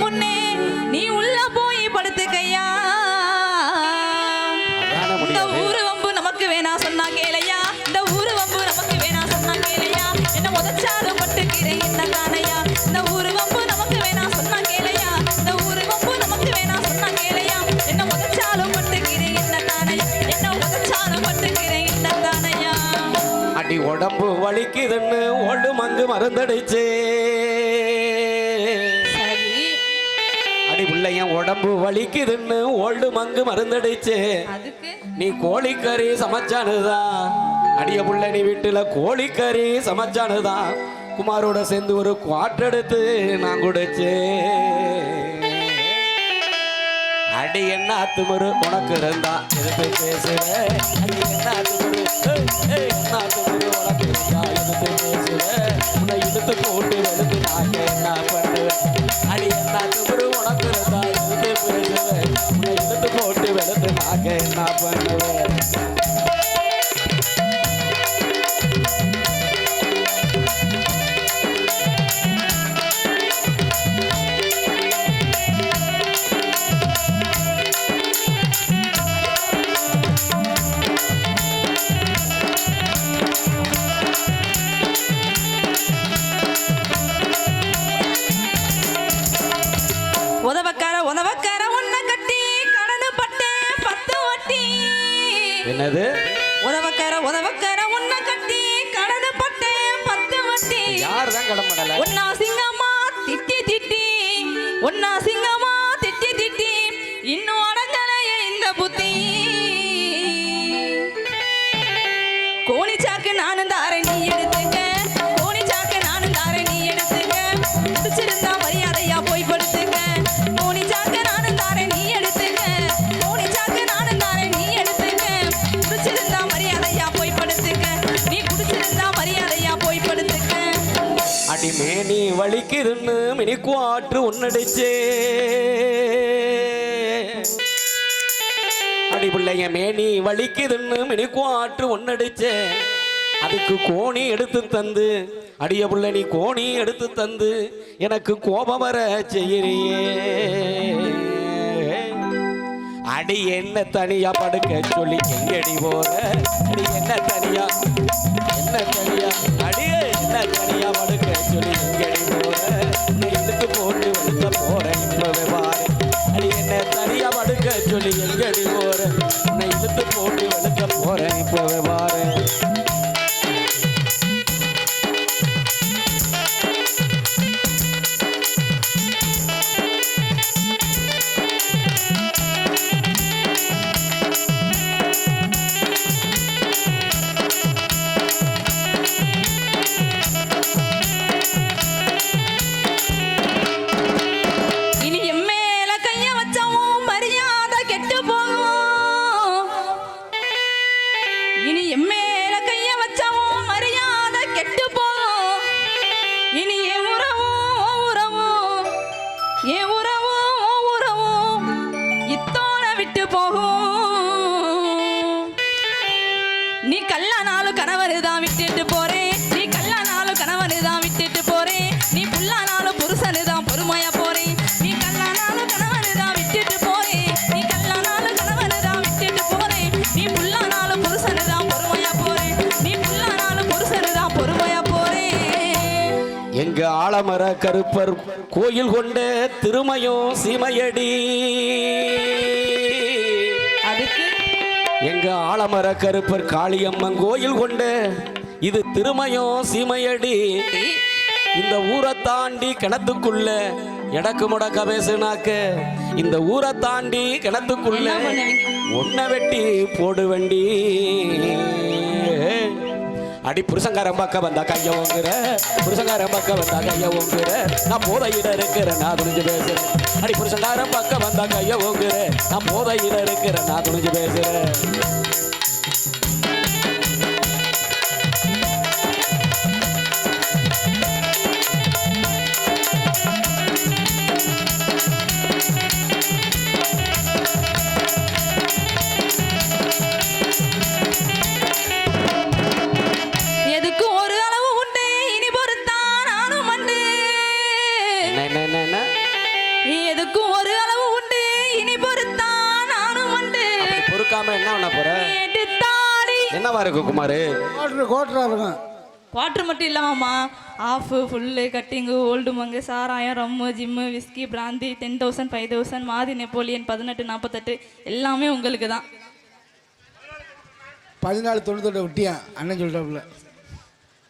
முன்னே நீ உள்ள போய் படுத்துக்கையா இந்த ஊரு வம்பு நமக்கு வேணா சொன்னா கேளையா. இந்த ஊரு வம்பு நமக்கு வேணா சொன்னா கேளையா. என்ன முதச்சாறு பட்டுக்கிறேன் என்ன தானையா இந்த ஊரு வம்பு நமக்கு வேணா சொன்னா கேளையா. இந்த ஊரு வம்பு நமக்கு வேணா சொன்னா கேளையா. என்ன முதச்சாறு பட்டுக்கிறேன் என்ன தானையா என்ன முதச்சாறு பட்டுக்கிறேன் என்ன தானையா அடி உடம்பு வலிக்குதுன்னு ஒன்று மங்கு மருந்தடிச்சே. பிள்ளையன் உடம்பு வலிக்குதுன்னு ஓல்டு மங்கு மருந்தடிச்சு. நீ கோழிக்கறி சமைச்சானுதான் அடிய புள்ள நீ வீட்டுல கோழிக்கறி சமைச்சானுதான் குமாரோட சேர்ந்து ஒரு குவாட்டர் எடுத்து நான் குடிச்சேன். அடி என்ன அத்துமுறு உனக்கு இருந்தா? எதுக்கு பேசுற? கடமடல ஒன்னா சிங்கம்மா திட்டி திட்டி ஒன்னா நீ வலிக்குதுன்னு வலிக்குதுன்னு மினிக்குவாற்று உன்னடிச்சே. அடி பிள்ளைங்க மேனி வலிக்குதுன்னு மினிக்குவாற்று ஒன்னடிச்சே அதுக்கு கோணி எடுத்து தந்து அடிய புள்ள நீ கோணி எடுத்து தந்து எனக்கு கோபம் வர செய்யறியே. அடி என்ன தனியா படுக்க சொல்லி எங்கடி போற? அடி என்ன தனியா? என்ன தனியா? அடியே என்ன தனியா படுக்க இனி எம்மேல கைய வச்சவும் மரியாதை கெட்டு போகும் இனி என் உறவும் உன் உறவும் என் உறவும் உறவும் இத்தோட விட்டு போகும். நீ கல்லானாலும் கணவர் தான் விட்டுட்டு போற. ஆலமர கருப்பர் கோயில் கொண்ட திருமயம் சீமையடி. அதுக்கு? எங்க ஆலமர கருப்பர் காளியம்மன் கோயில் கொண்ட இது திருமயம் சீமையடி. இந்த ஊரை தாண்டி கிணத்துக்குள்ள எடக்கு முடக்க பேசுனாக்க இந்த ஊரை தாண்டி கிணத்துக்குள்ள? ஒன்ன வெட்டி போடு வண்டி அடி புருஷங்காரம் பக்கம் வந்தா கைய ஓங்குற. புருஷங்காரம் பக்கம் வந்தா கைய ஓங்குற. நான் போதையில இருக்கிறேன் நான் துணிஞ்சு பேசுறேன். அடி புருஷங்காரம் பக்கம் வந்தா கைய ஓங்குற. நான் போதையில இருக்கிறேன் நான் துணிஞ்சு பேசுறேன். என்னவா இருக்கு குமார்? கோட்ரு கோட்டரா இருக்கும் வாட்டர் மட்டும் இல்லாமாம்மா half full cutting Old Monk சாராயம் rum gym whisky brandy ten thousand five thousand மாதி நெப்போலியன் பதினெட்டு நாற்பத்தெட்டு எல்லாமே உங்களுக்கு தான். பதினாலு தொண்ணூத்தெட்டு விட்டியான் அண்ணன் சொல்லிட்டாப்புல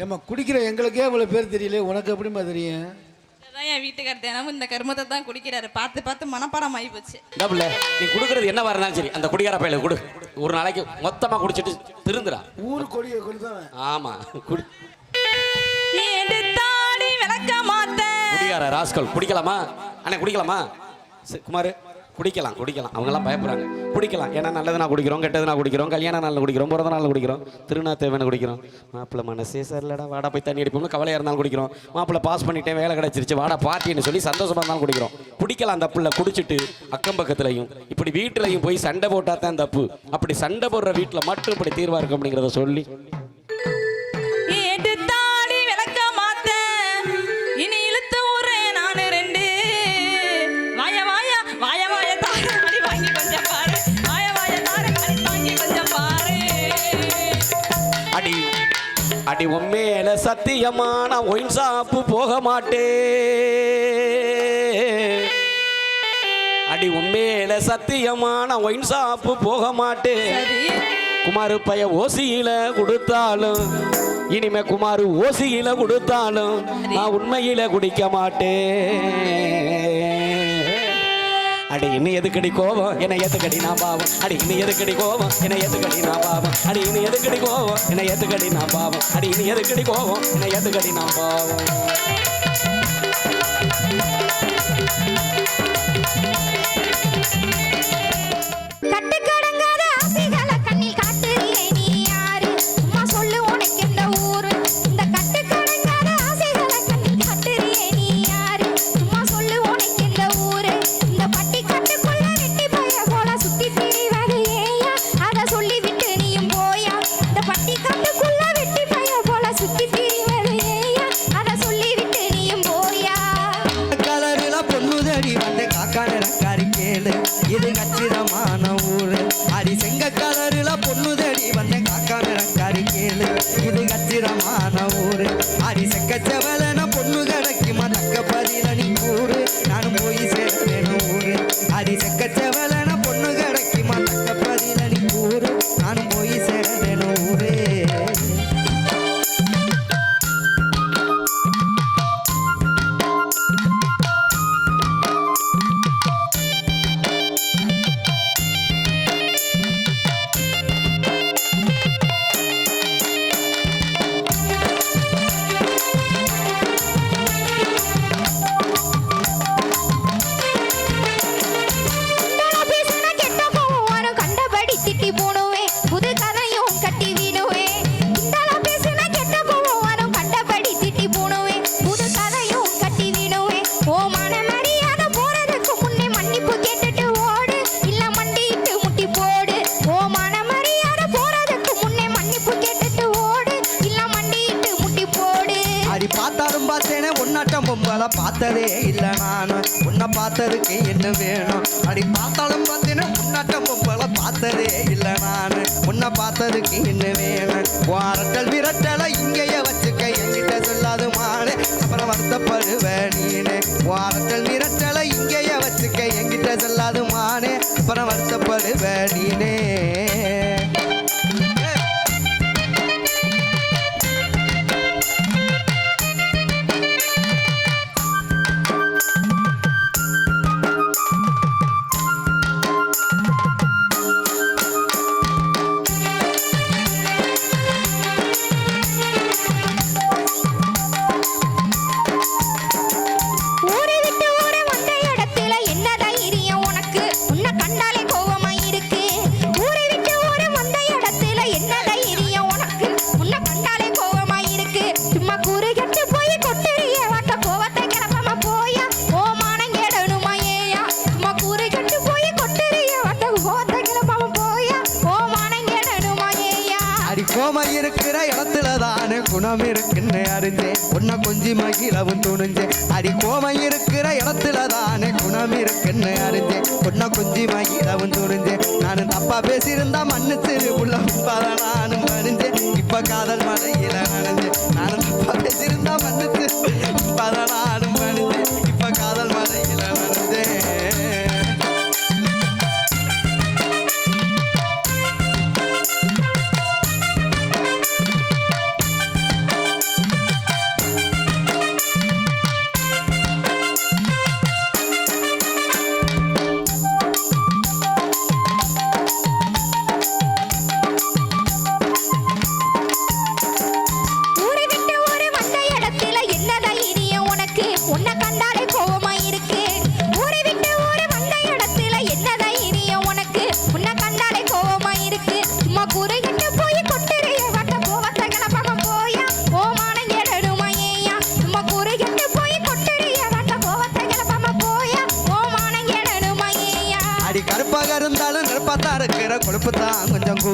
ஏம்மா குடிக்கிற எங்களுக்கே இவ்வளோ பேர் தெரியல உனக்கு எப்படிம்மா தெரியும்? அதான் என் வீட்டுக்கார் தினமும் இந்த கருமத்தை தான் குடிக்கிறாரு. பார்த்து பார்த்து மனப்பாடம் ஆகி போச்சு டபுள் நீ கொடுக்கறது என்னவா இருந்தாலும் சரி அந்த குடிகார பையில கொடு. ஒரு நாளைக்கு மொத்தமா குடிச்சிட்டு திருந்துடா. ஊரு கொடியை கொடுத்தவன் ஆமா குடி. நீ எடுத்தாடி விளக்க மாத்த. குடிகார ராஸ்கல் குடிக்கலாமா? அண்ணே குடிக்கலாமா? குமார். குடிக்கலாம் குடிக்கலாம். அவங்கெல்லாம் பயப்படுறாங்க. குடிக்கலாம். ஏன்னா நல்லது நான் குடிக்கிறோம் கெட்டது நான் குடிக்கிறோம் கல்யாண நாளில் குடிக்கிறோம் பிறந்த நாளில் குடிக்கிறோம் திருநா தேவையான குடிக்கிறோம். மாப்பிள்ளை மனசே சரிலடா வாடா போய் தண்ணி அடிப்போம்னு கவலையாக இருந்தாலும் குடிக்கிறோம். மாப்பிள்ளை பாஸ் பண்ணிட்டேன் வேலை கிடச்சிருச்சு வாடா பார்ட்டின்னு சொல்லி சந்தோஷமாக இருந்தாலும் குடிக்கிறோம். குடிக்கலாம் தப்புல குடிச்சிட்டு அக்கம் பக்கத்துலையும் இப்படி வீட்டுலையும் போய் சண்டை போட்டால் தான் தப்பு. அப்படி சண்டை போடுற வீட்டில் மட்டும் இப்படி தீர்வாக இருக்கும் அப்படிங்கிறத சொல்லி அடி உண்மையில சத்தியமா நான் ஒயின் ஷாப்பு போக மாட்டேன் அடி உண்மையில சத்தியமா நான் ஒயின் ஷாப்பு போக மாட்டேன் குமாரு பைய ஓசியில கொடுத்தாலும் இனிமே குமாரு ஓசியில கொடுத்தாலும் நான் உண்மையில குடிக்க மாட்டேன் அடி இனி எதுக்கடி கோவம் என்னை எதுக்கடி நான் பாவம்? அடி இனி எதுக்கடி கோவம் என்னை எதுக்கடி நான் பாவம்? அடி இனி எதுக்கடி கோவம் என்னை எதுக்கடி நான் பாவம்? அடி இனி எதுக்கடி கோவம் என்னை எதுக்கடி நான் பாவம்? கச்சிதமான ஊரு. ಕಡಿನೇ புரிகட்டு போய் கொட்டுறிய வாட்ட கோவத்தை கிளப்பமா போயா? ஓ மானம் கேடணுமா போய் கொட்டுறிய வாட்ட கோவத்தை கிளப்பாம போயா? அடி கோமம் இருக்கிற இடத்துல தானே குணம் இருக்குன்னு அறிஞ்சேன் உன்னை கொஞ்சி மகிழவும் அடி கோமம் இருக்கிற இடத்துல தானே குணம் இருக்குன்னு அறிஞ்சேன் உன்னை கொஞ்சி மகிழவும் நான் தப்பா பேசியிருந்தா மன்னிச்சு உள்ள நானும் மணிஞ்சேன். இப்ப காதல் மழை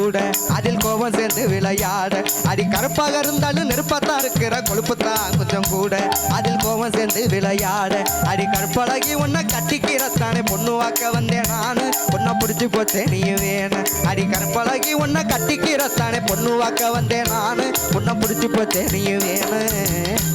கூட அதில் கோபம் சேர்ந்து விளையாட. அடி கருப்பாக இருந்தாலும் நெருப்பாத்தான் இருக்கிற கொழுப்புத்தான் கொஞ்சம் கூட. அதில் கோபம் சேர்ந்து விளையாட. அடி கருப்பழகி உன்னை கட்டிக்கிறத்தானே. பொண்ணு வாக்க வந்தேன் நானு. உன்னை பிடிச்சி போச்சே நீ வேண. அடி கருப்பழகி உன்னை கட்டிக்கிறத்தானே. பொண்ணு வாக்க வந்தேன் நானு. உன்னை பிடிச்சி போச்சே நீ வேணும்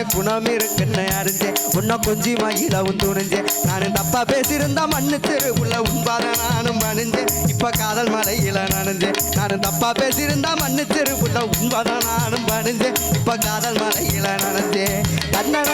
இடத்துல குணம் இருக்குன்னு அறிஞ்சே உன்னை கொஞ்சி மகிழவும் துணிஞ்சே நானும் தப்பா பேசியிருந்தா மன்னிச்சு உள்ள உன்பாத நானும் மணிஞ்சேன் இப்ப காதல் மலையில நனைஞ்சேன். நானும் தப்பா பேசியிருந்தா மன்னிச்சு உள்ள உன்பாத நானும் மணிஞ்சேன் இப்ப காதல் மலையில நனைஞ்சேன். கண்ணன